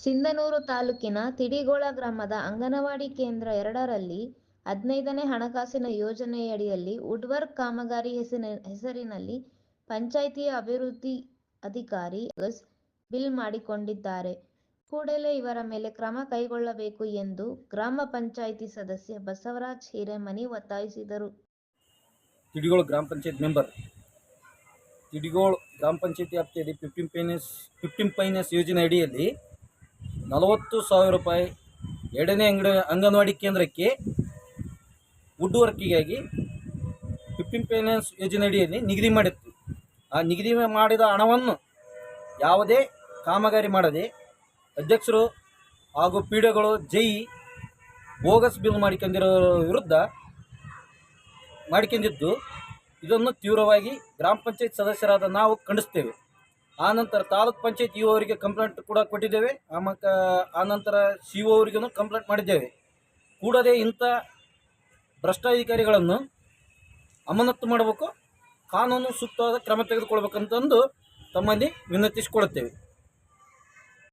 ಸಿಂಧನೂರು ತಾಲೂಕಿನ ತಿಡಿಗೋಳ ಗ್ರಾಮದ ಅಂಗನವಾಡಿ ಕೇಂದ್ರ ಎರಡರಲ್ಲಿ ಹದಿನೈದನೇ ಹಣಕಾಸಿನ ಯೋಜನೆಯಡಿಯಲ್ಲಿ ವುಡ್ವರ್ಕ್ ಕಾಮಗಾರಿ ಹೆಸರಿನ- ಹೆಸರಿನಲ್ಲಿ ಪಂಚಾಯಿತಿ ಅಭಿವೃದ್ಧಿ ಅಧಿಕಾರಿ ಬಿಲ್ ಮಾಡಿಕೊಂಡಿದ್ದಾರೆ. ಕೂಡಲೇ ಇವರ ಮೇಲೆ ಕ್ರಮ ಕೈಗೊಳ್ಳಬೇಕು ಎಂದು ಗ್ರಾಮ ಪಂಚಾಯಿತಿ ಸದಸ್ಯ ಬಸವರಾಜ್ ಹಿರೇಮನಿ ಒತ್ತಾಯಿಸಿದರು. ತಿಡಿಗೋಳ ಗ್ರಾಮ ಪಂಚಾಯತ್ ಮೆಂಬರ್, ತಿಡಿಗೋಳ ಗ್ರಾಮ ಪಂಚಾಯತಿ ವ್ಯಾಪ್ತಿಯಲ್ಲಿ ಫಿಫ್ಟೀನ್ ಫೈನಾನ್ಸ್ ಫಿಫ್ಟೀನ್ ಫೈನಾನ್ಸ್ ಯೋಜನೆ ಅಡಿಯಲ್ಲಿ ನಲವತ್ತು ಸಾವಿರ ರೂಪಾಯಿ ಎರಡನೇ ಅಂಗಡಿ, ಅಂಗನವಾಡಿ ಕೇಂದ್ರಕ್ಕೆ ವುಡ್ ವರ್ಕಿಗಾಗಿ ಫಿಫ್ಟೀನ್ ಫೈನಾನ್ಸ್ ಯೋಜನೆ ಅಡಿಯಲ್ಲಿ ನಿಗದಿ ಮಾಡಿತ್ತು. ಆ ನಿಗದಿ ಮಾಡಿದ ಹಣವನ್ನು ಯಾವುದೇ ಕಾಮಗಾರಿ ಮಾಡದೆ ಅಧ್ಯಕ್ಷರು ಹಾಗೂ ಪಿ ಡಿಗಳು ಜೈ ಬೋಗಸ್ ಬಿಲ್ ಮಾಡಿಕೊಂಡಿರೋ ವಿರುದ್ಧ ಮಾಡಿಕೊಂಡಿದ್ದು ಇದನ್ನು ತೀವ್ರವಾಗಿ ಗ್ರಾಮ ಪಂಚಾಯತ್ ಸದಸ್ಯರಾದ ನಾವು ಖಂಡಿಸ್ತೇವೆ ಆನಂತರ ತಾಲೂಕ್ ಪಂಚಾಯತ್ ಇ ಅವರಿಗೆ ಕಂಪ್ಲೇಂಟ್ ಕೂಡ ಕೊಟ್ಟಿದ್ದೇವೆ. ಆಮಕ ಆನಂತರ ಸಿ ಒ ಅವರಿಗೂ ಕಂಪ್ಲೇಂಟ್ ಮಾಡಿದ್ದೇವೆ. ಕೂಡಲೇ ಇಂಥ ಭ್ರಷ್ಟಾಧಿಕಾರಿಗಳನ್ನು ಅಮಾನತ್ತು ಮಾಡಬೇಕು. ಕಾನೂನು ಸೂಕ್ತವಾದ ಕ್ರಮ ತೆಗೆದುಕೊಳ್ಬೇಕಂತಂದು ತಮ್ಮಲ್ಲಿ ವಿನಂತಿಸಿಕೊಳ್ಳುತ್ತೇವೆ.